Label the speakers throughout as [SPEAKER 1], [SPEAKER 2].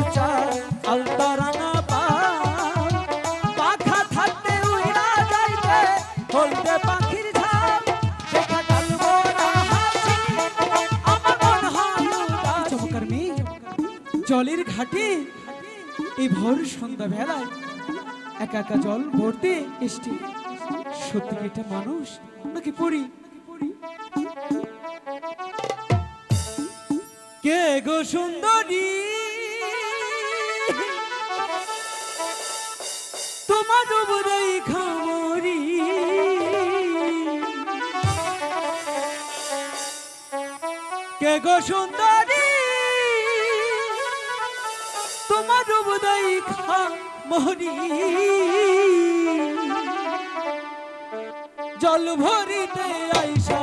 [SPEAKER 1] আচ্ছা, জলের ঘাটে। এই ভোর সন্ধ্যা বেলায় একা একা জল ভরতে এসছি। সত্যি এটা মানুষ নাকি পড়ি কে গো সুন্দরী? মানব রেখা মরি কে গো সুন্দরী? তোমার দেখা মরি জল ভরিতে আইসা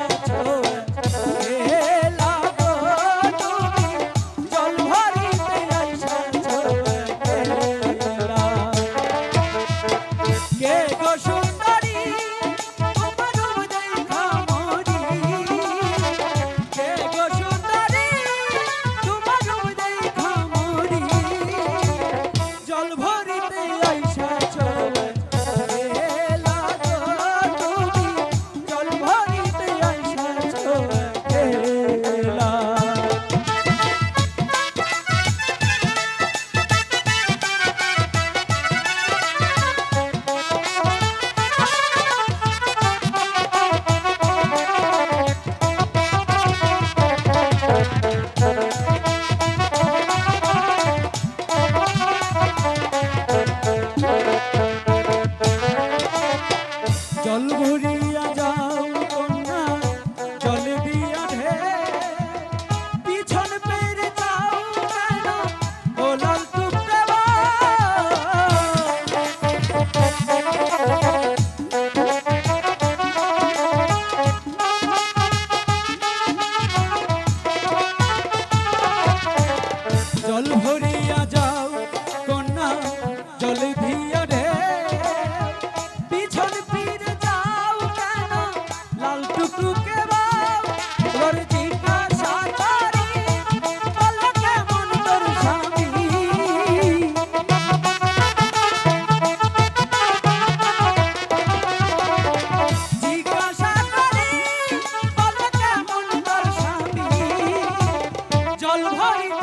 [SPEAKER 1] জল ভরে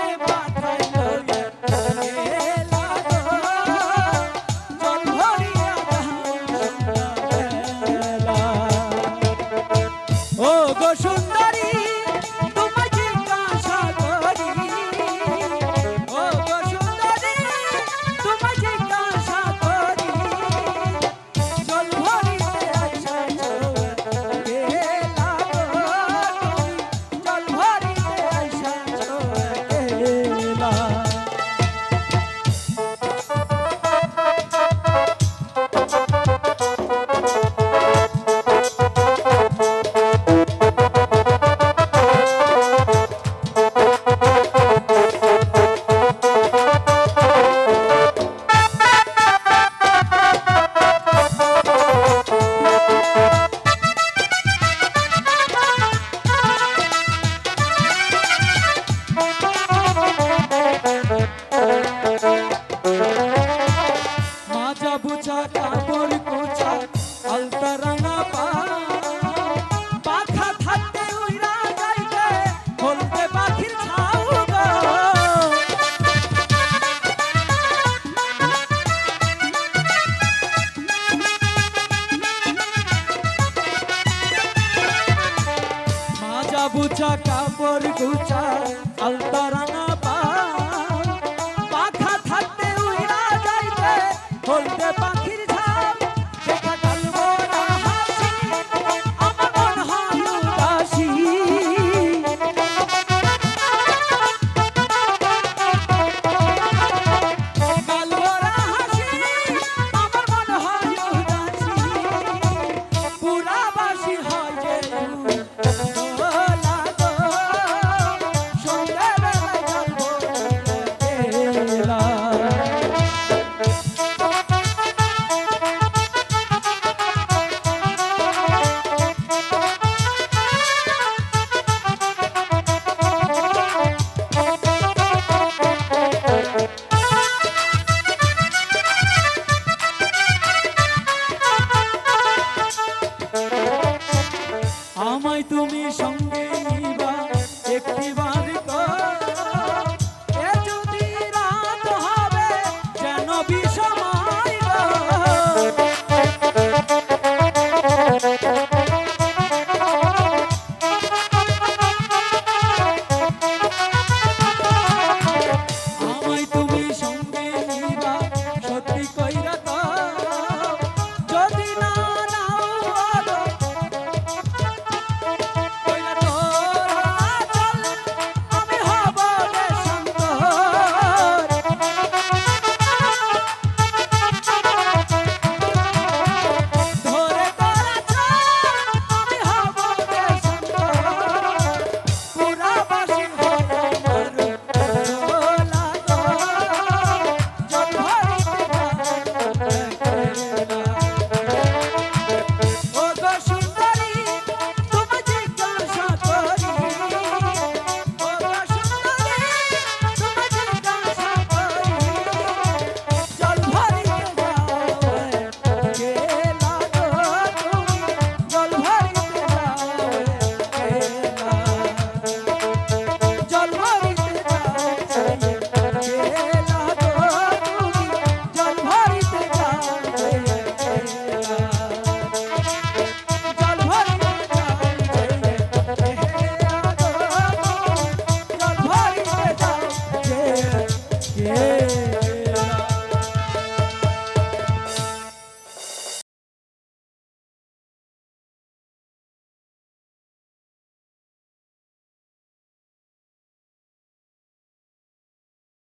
[SPEAKER 1] গুছা কাপড় গুছা আলতা রাঙা পা পাখা থাকতে উড়া যাইতে হলতে পাখা